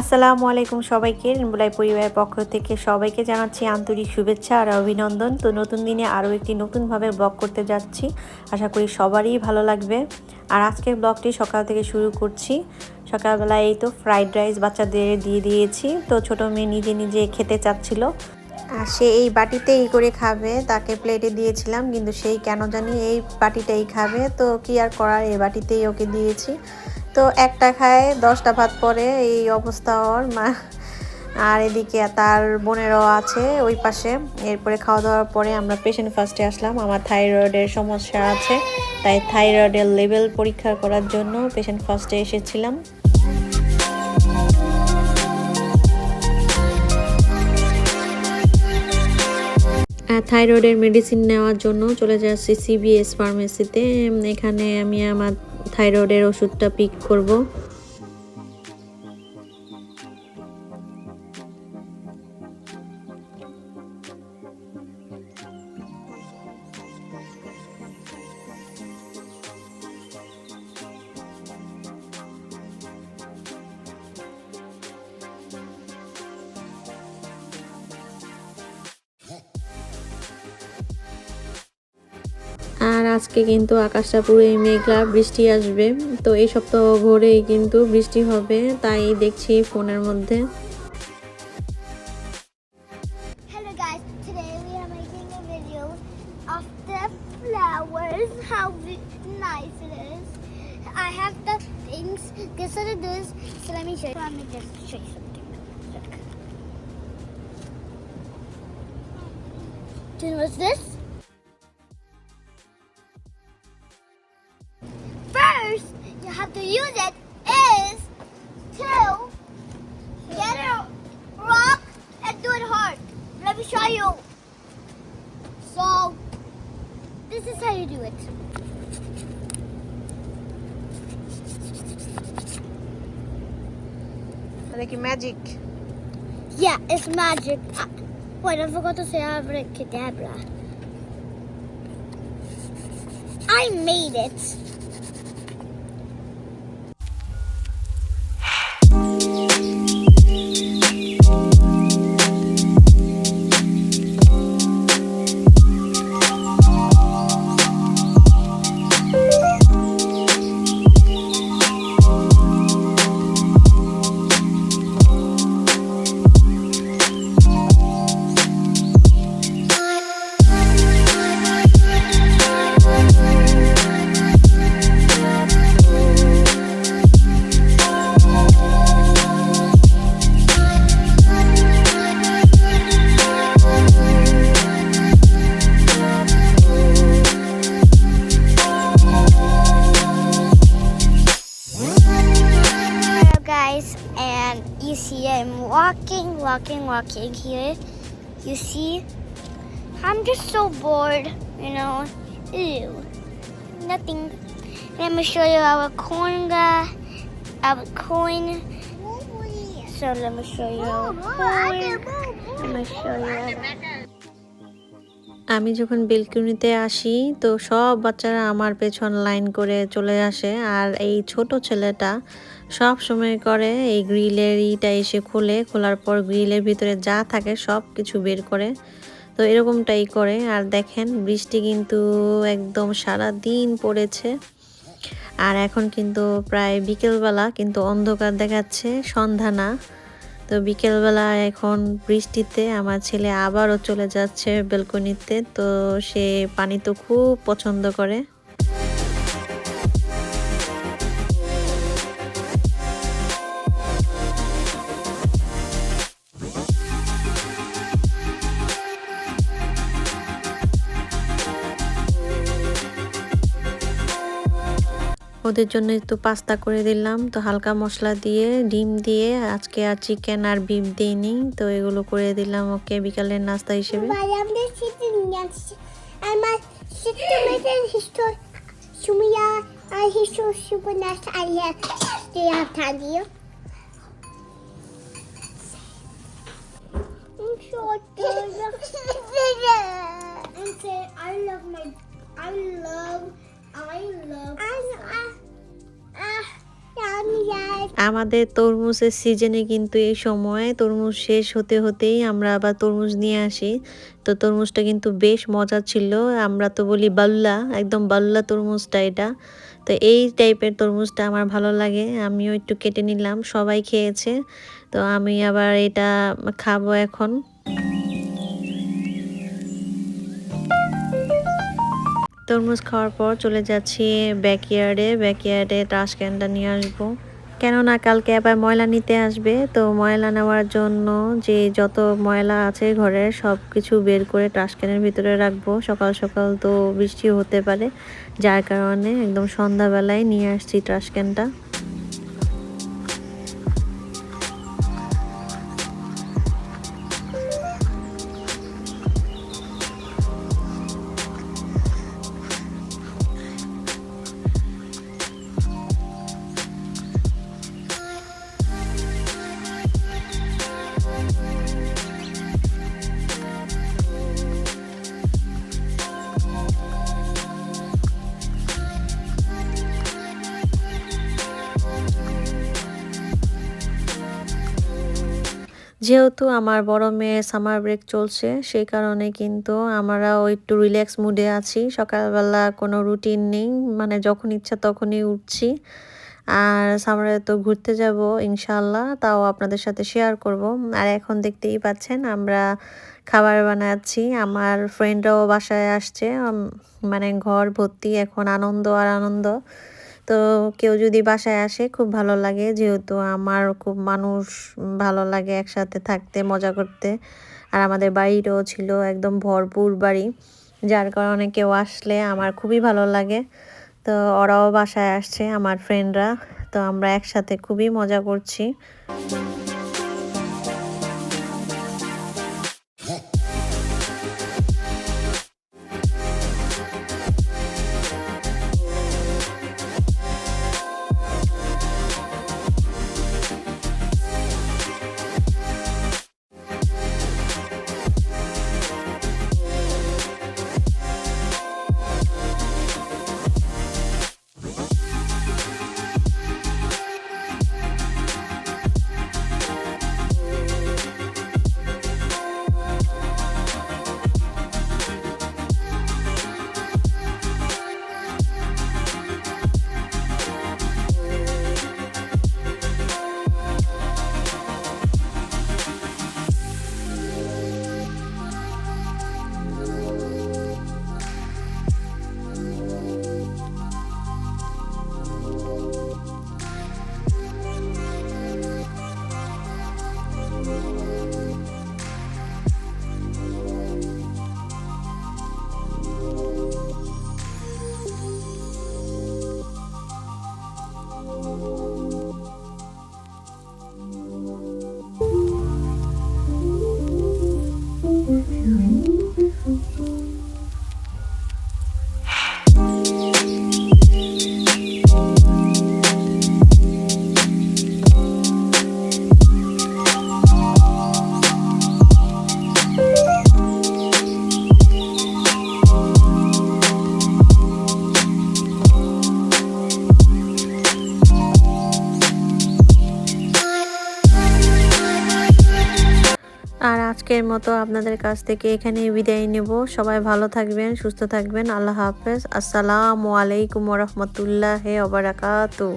আসসালামু আলাইকুম সবাইকে। রেনবুলাই পরিবারের পক্ষ থেকে সবাইকে জানাচ্ছি আন্তরিক শুভেচ্ছা আর অভিনন্দন। তো নতুন দিনে আরও একটি নতুনভাবে ব্লগ করতে যাচ্ছি। আশা করি সবারই ভালো লাগবে। আর আজকের ব্লগটি সকাল থেকে শুরু করছি। সকালবেলায় এই তো ফ্রাইড রাইস বাচ্চাদের দিয়ে দিয়েছি। তো ছোটো মেয়ে নিজে নিজে খেতে চাচ্ছিল। আর সে এই বাটিতেই করে খাবে। তাকে প্লেটে দিয়েছিলাম, কিন্তু সেই কেন জানি এই বাটিটাই খাবে। তো কি আর করার, এই বাটিতেই ওকে দিয়েছি। তো একটা খায়, দশটা ভাত পরে এই অবস্থা ওর, মা। আর এদিকে তার বোনেরও আছে ওই পাশে। এরপরে খাওয়া দাওয়ার পরে আমরা পেশেন্ট ফার্স্টে আসলাম। আমার থাইরয়েডের সমস্যা আছে, তাই থাইরয়েডের লেভেল পরীক্ষা করার জন্য পেশেন্ট ফার্স্টে এসেছিলাম। থাইরয়েডের মেডিসিন নেওয়ার জন্য চলে যাচ্ছি সিবিএস ফার্মেসিতে এখানে আমি আমার থাইরয়েডের ওষুধটা পিক করব। আজকে কিন্তু আকাশটা পুরো মেঘলা, বৃষ্টি আসবে। তো এই সপ্তাহ ভোরেই কিন্তু বৃষ্টি হবে, তাই দেখছি ফোনের মধ্যে। What's this? music is to get a rock and do it hard. Let me show you. So, this is how you do it. Like magic. Yeah, it's magic. Ah, wait, I forgot to say abracadabra. I made it. Walking, walking, here. You see, I'm just so bored, you know. Ew, nothing. Let me show you our coin, guy. Our coin. So let me show you our coin. Let me show you. আমি যখন বেলকুনিতে আসি, তো সব বাচ্চারা আমার পেছন line করে চলে আসে। আর এই ছোট ছেলেটা সব সময় করে, এই গ্রিলের ইটা এসে খোলে, খোলার পর গ্রিলের ভিতরে যা থাকে সব কিছু বের করে। তো এরকমটাই করে। আর দেখেন, বৃষ্টি কিন্তু একদম সারা দিন পড়েছে। আর এখন কিন্তু প্রায় বিকেলবেলা কিন্তু অন্ধকার দেখাচ্ছে, সন্ধ্যা না। তো বিকেলবেলা এখন বৃষ্টিতে আমার ছেলে আবারও চলে যাচ্ছে বেলকনিতে, তো সে পানি তো খুব পছন্দ করে। ওদের জন্য একটু পাস্তা করে দিলাম তো হালকা মশলা দিয়ে ডিম দিয়ে আজকে আর চিকেন আর বিফ দিইনি তো এগুলো করে দিলাম ওকে বিকালের নাস্তা হিসেবে I love, I love, I love. I, I. আমাদের তরমুজের সিজনে কিন্তু এই সময় তরমুজ শেষ হতে হতেই আমরা আবার তরমুজ নিয়ে আসি। তো তরমুজটা কিন্তু বেশ মজা ছিল। আমরা তো বলি বাল্লা, একদম বাল্লা তরমুজটা এটা। তো এই টাইপের তরমুজটা আমার ভালো লাগে। আমিও একটু কেটে নিলাম, সবাই খেয়েছে। তো আমি আবার এটা খাব এখন। তরমুজ খাওয়ার পর চলে যাচ্ছি ব্যাকইয়ার্ডে। ব্যাকইয়ার্ডে ট্রাশ ক্যানটা নিয়ে আসব। কেননা কালকে আবার ময়লা নিতে আসবে, তো ময়লা নেওয়ার জন্য যে যত ময়লা আছে ঘরের সব কিছু বের করে ট্রাশ ক্যানের ভিতরে রাখব। সকাল সকাল তো বৃষ্টি হতে পারে, যার কারণে একদম সন্ধ্যাবেলায় নিয়ে আসছি ট্রাশ যেহেতু আমার বড় মেয়ে সামার ব্রেক চলছে, সেই কারণে কিন্তু আমরাও একটু রিল্যাক্স মুডে আছি। সকালবেলা কোনো রুটিন নেই মানে যখন ইচ্ছা তখনই উঠছি। আর সামারে তো ঘুরতে যাব ইনশাল্লাহ তাও আপনাদের সাথে শেয়ার করব। আর এখন দেখতেই পাচ্ছেন আমরা খাবার বানাচ্ছি, আমার ফ্রেন্ডরাও বাসায় আসছে মানে ঘর ভর্তি, এখন আনন্দ আর আনন্দ। তো কেউ যদি বাসায় আসে, খুব ভালো লাগে। যেহেতু আমার খুব মানুষ, ভালো লাগে একসাথে থাকতে, মজা করতে। আর আমাদের বাড়িরও ছিল একদম ভরপুর বাড়ি। যার কারণে কেউ আসলে আমার খুবই ভালো লাগে। তো ওরাও বাসায় আসছে, আমার ফ্রেন্ডরা তো আমরা একসাথে খুবই মজা করছি। আজকের মতো আপনাদের কাছ থেকে এখানে বিদায় নেব। সবাই ভালো থাকবেন, সুস্থ থাকবেন। আল্লাহ হাফেজ। আসসালামু আলাইকুম রহমতুল্লাহ ওবরাকাতু